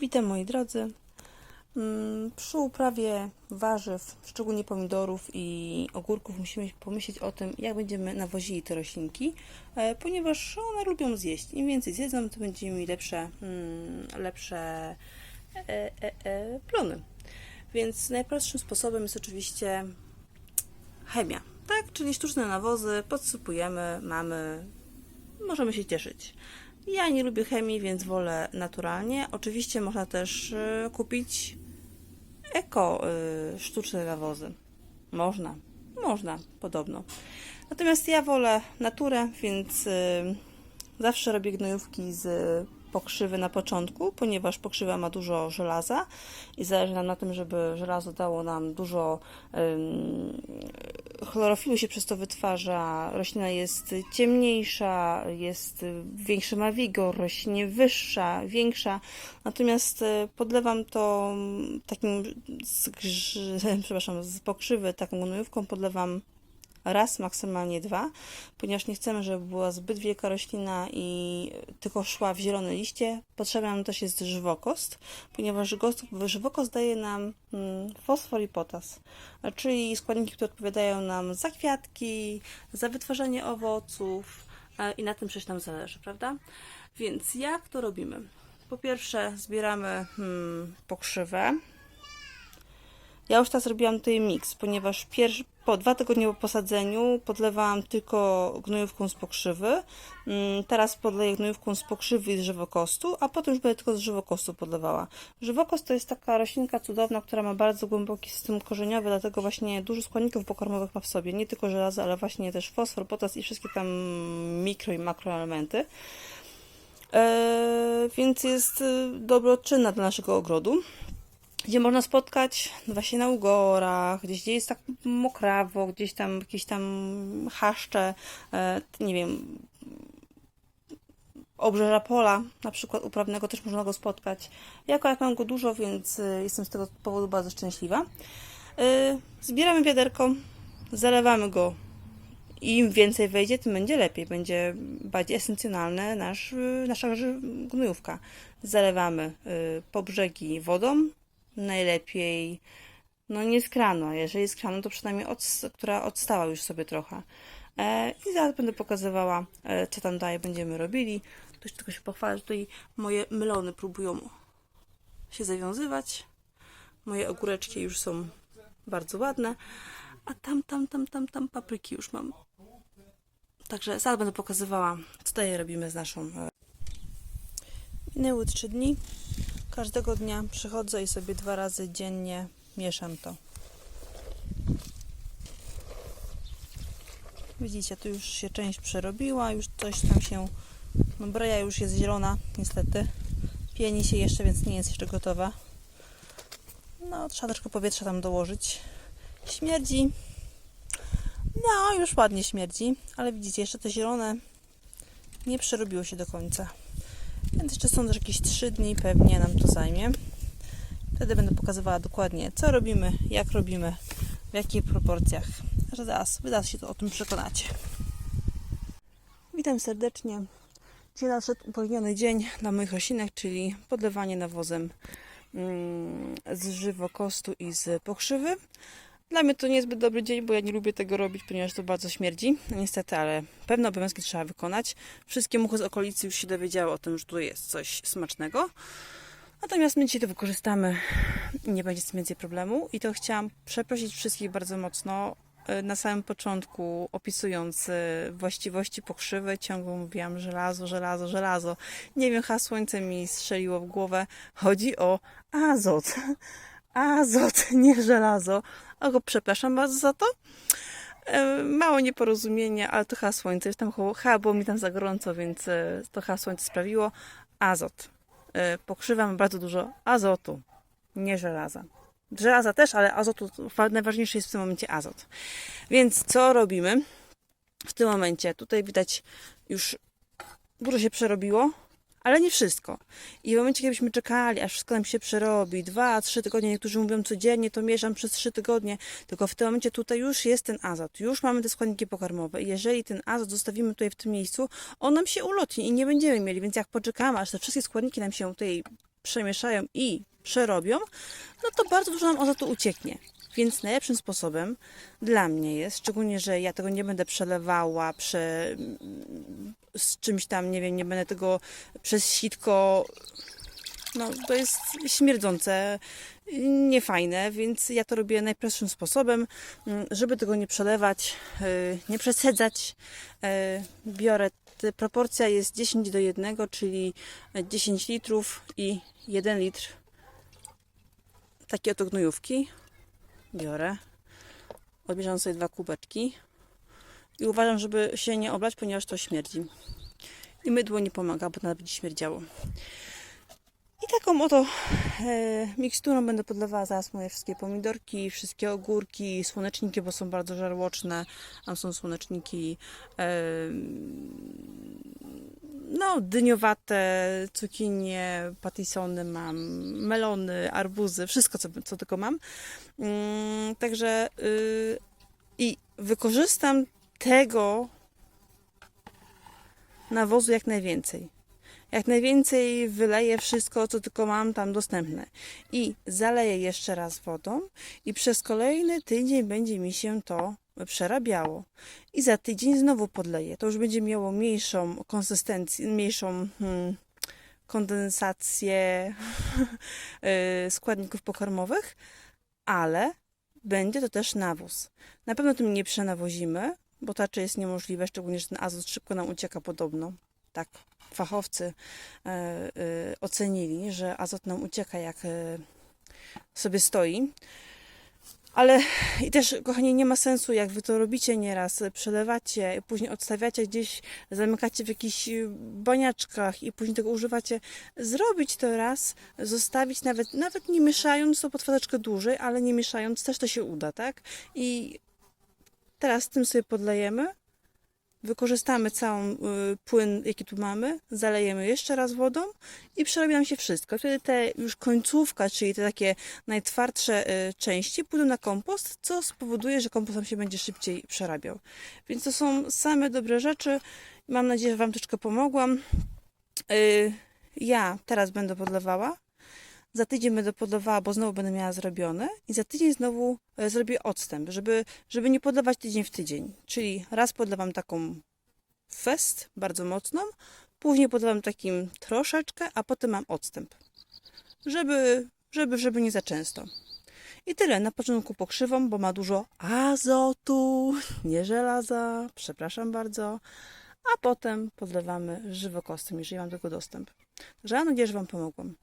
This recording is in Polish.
Witam moi drodzy. Mm, Przy uprawie warzyw, szczególnie pomidorów i ogórków, musimy pomyśleć o tym, jak będziemy nawozili te roślinki, e, ponieważ one lubią zjeść. Im więcej zjedzą, to będziemy mieli lepsze, mm, lepsze e, e, plony. Więc najprostszym sposobem jest oczywiście chemia, tak? Czyli sztuczne nawozy, podsypujemy, mamy, możemy się cieszyć. Ja nie lubię chemii, więc wolę naturalnie. Oczywiście można też y, kupić eko y, sztuczne nawozy. Można, można, podobno. Natomiast ja wolę naturę, więc y, zawsze robię gnojówki z pokrzywy na początku, ponieważ pokrzywa ma dużo żelaza i zależy nam na tym, żeby żelazo dało nam dużo chlorofilu się przez to wytwarza, roślina jest ciemniejsza, jest większy ma wigor, rośnie wyższa, większa. Natomiast e, podlewam to takim z, przepraszam, z pokrzywy taką gnojówką podlewam raz, maksymalnie dwa, ponieważ nie chcemy, żeby była zbyt wielka roślina i tylko szła w zielone liście. Potrzebny nam też jest żywokost, ponieważ żywokost daje nam mm, fosfor i potas, czyli składniki, które odpowiadają nam za kwiatki, za wytwarzanie owoców i na tym przecież nam zależy, prawda? Więc jak to robimy? Po pierwsze zbieramy hmm, pokrzywę, ja już teraz robiłam tutaj miks, ponieważ pierwszy, po dwa tygodnie po posadzeniu podlewałam tylko gnojówką z pokrzywy. Mm, Teraz podleję gnojówką z pokrzywy i z żywokostu, a potem już będę tylko z żywokostu podlewała. Żywokost to jest taka roślinka cudowna, która ma bardzo głęboki system korzeniowy, dlatego właśnie dużo składników pokarmowych ma w sobie. Nie tylko żelazo, ale właśnie też fosfor, potas i wszystkie tam mikro i makroelementy. Eee, więc jest y, dobroczynna dla naszego ogrodu gdzie można spotkać właśnie na ugorach, gdzieś gdzie jest tak mokrawo, gdzieś tam jakieś tam chaszcze, e, nie wiem, obrzeża pola, na przykład uprawnego też można go spotkać. Ja akurat mam go dużo, więc e, jestem z tego powodu bardzo szczęśliwa. E, Zbieramy wiaderko, zalewamy go im więcej wejdzie, tym będzie lepiej, będzie bardziej esencjonalne nasz, nasza gnojówka. Zalewamy po brzegi wodą, najlepiej no nie z kranu, jeżeli z kranu, to przynajmniej od, która odstała już sobie trochę. E, I zaraz będę pokazywała, e, co tam dalej będziemy robili. Jeszcze tylko się pochwalę, że tutaj moje melony próbują się zawiązywać. Moje ogóreczki już są bardzo ładne. A tam, tam, tam, tam, tam papryki już mam. Także zaraz będę pokazywała, co tutaj robimy z naszą. e, Minęły trzy dni. Każdego dnia przychodzę i sobie dwa razy dziennie mieszam to. Widzicie, tu już się część przerobiła, już coś tam się. No, breja już jest zielona, niestety. Pieni się jeszcze, więc nie jest jeszcze gotowa. No, trzeba troszkę powietrza tam dołożyć. Śmierdzi. No, już ładnie śmierdzi, ale widzicie, jeszcze to zielone nie przerobiło się do końca. Więc jeszcze są też jakieś 3 dni pewnie nam to zajmie. Wtedy będę pokazywała dokładnie, co robimy, jak robimy, w jakich proporcjach. Że zaraz, wy zaraz się to o tym przekonacie. Witam serdecznie. Dzisiaj nadszedł upragniony dzień dla moich roślinek, czyli podlewanie nawozem mm, z żywokostu i z pokrzywy. Dla mnie to niezbyt dobry dzień, bo ja nie lubię tego robić, ponieważ to bardzo śmierdzi. Niestety, ale pewne obowiązki trzeba wykonać. Wszystkie muchy z okolicy już się dowiedziały o tym, że tu jest coś smacznego. Natomiast my dzisiaj to wykorzystamy i nie będzie z tym więcej problemu. I to chciałam przeprosić wszystkich bardzo mocno. E, Na samym początku, opisując e, właściwości pokrzywy, ciągle mówiłam żelazo, żelazo, żelazo. Nie wiem, hasło słońce mi strzeliło w głowę. Chodzi o azot. Azot, nie żelazo. O, przepraszam bardzo za to. E, Mało nieporozumienie, ale to słońce. Jest tam chyba- było mi tam za gorąco, więc e, to chyba słońce sprawiło. Azot. E, Pokrzywa ma bardzo dużo azotu, nie żelaza. Żelaza też, ale azotu, najważniejszy jest w tym momencie azot. Więc co robimy w tym momencie? Tutaj widać już dużo się przerobiło, ale nie wszystko. I w momencie, kiedybyśmy czekali, aż wszystko nam się przerobi, dwa, trzy tygodnie, niektórzy mówią codziennie, to mieszam przez trzy tygodnie, tylko w tym momencie tutaj już jest ten azot, już mamy te składniki pokarmowe i jeżeli ten azot zostawimy tutaj w tym miejscu, on nam się ulotni i nie będziemy mieli, więc jak poczekamy, aż te wszystkie składniki nam się tutaj przemieszają i przerobią, no to bardzo dużo nam azotu ucieknie. Więc najlepszym sposobem dla mnie jest, szczególnie, że ja tego nie będę przelewała prze, z czymś tam, nie wiem, nie będę tego przez sitko no, to jest śmierdzące, niefajne, więc ja to robię najprostszym sposobem, mm, żeby tego nie przelewać, y, nie przesadzać. y, Biorę, proporcja jest 10 do 1, czyli 10 litrów i 1 litr takie oto gnojówki. Biorę, odbieram sobie dwa kubeczki i uważam, żeby się nie oblać, ponieważ to śmierdzi. I mydło nie pomaga, bo nawet będzie śmierdziało. Taką oto e, miksturą będę podlewała zaraz moje wszystkie pomidorki, wszystkie ogórki, słoneczniki, bo są bardzo żarłoczne. Tam są słoneczniki e, no, dyniowate, cukinie, patisony mam, melony, arbuzy, wszystko co, co tylko mam. Mm, także y, i wykorzystam tego nawozu jak najwięcej jak najwięcej wyleję wszystko, co tylko mam tam dostępne. I zaleję jeszcze raz wodą i przez kolejny tydzień będzie mi się to przerabiało. I za tydzień znowu podleję. To już będzie miało mniejszą konsystencję, mniejszą hmm, kondensację y, składników pokarmowych, ale będzie to też nawóz. Na pewno tym nie przenawozimy, bo to raczej jest niemożliwe, szczególnie, że ten azot szybko nam ucieka podobno. Tak, fachowcy e, e, ocenili, że azot nam ucieka jak e, sobie stoi. Ale i też, kochani, nie ma sensu, jak wy to robicie nieraz, przelewacie, później odstawiacie gdzieś, zamykacie w jakichś baniaczkach i później tego używacie. Zrobić to raz, zostawić nawet, nawet nie mieszając, to potrwa troszeczkę dłużej, ale nie mieszając też to się uda, tak? I teraz tym sobie podlejemy wykorzystamy cały płyn, jaki tu mamy, zalejemy jeszcze raz wodą i przerobi nam się wszystko. Wtedy te już końcówka, czyli te takie najtwardsze y, części pójdą na kompost, co spowoduje, że kompost nam się będzie szybciej przerabiał. Więc to są same dobre rzeczy. Mam nadzieję, że Wam troszkę pomogłam. Y, Ja teraz będę podlewała. Za tydzień będę podlewała, bo znowu będę miała zrobione. I za tydzień znowu e, zrobię odstęp, żeby, żeby nie podlewać tydzień w tydzień. Czyli raz podlewam taką fest, bardzo mocną, później podlewam takim troszeczkę, a potem mam odstęp. Żeby, żeby, żeby nie za często. I tyle. Na początku pokrzywam, bo ma dużo azotu, nie żelaza, przepraszam bardzo. A potem podlewamy żywokostem, jeżeli mam do tego dostęp. Także mam nadzieję, że Wam pomogłam.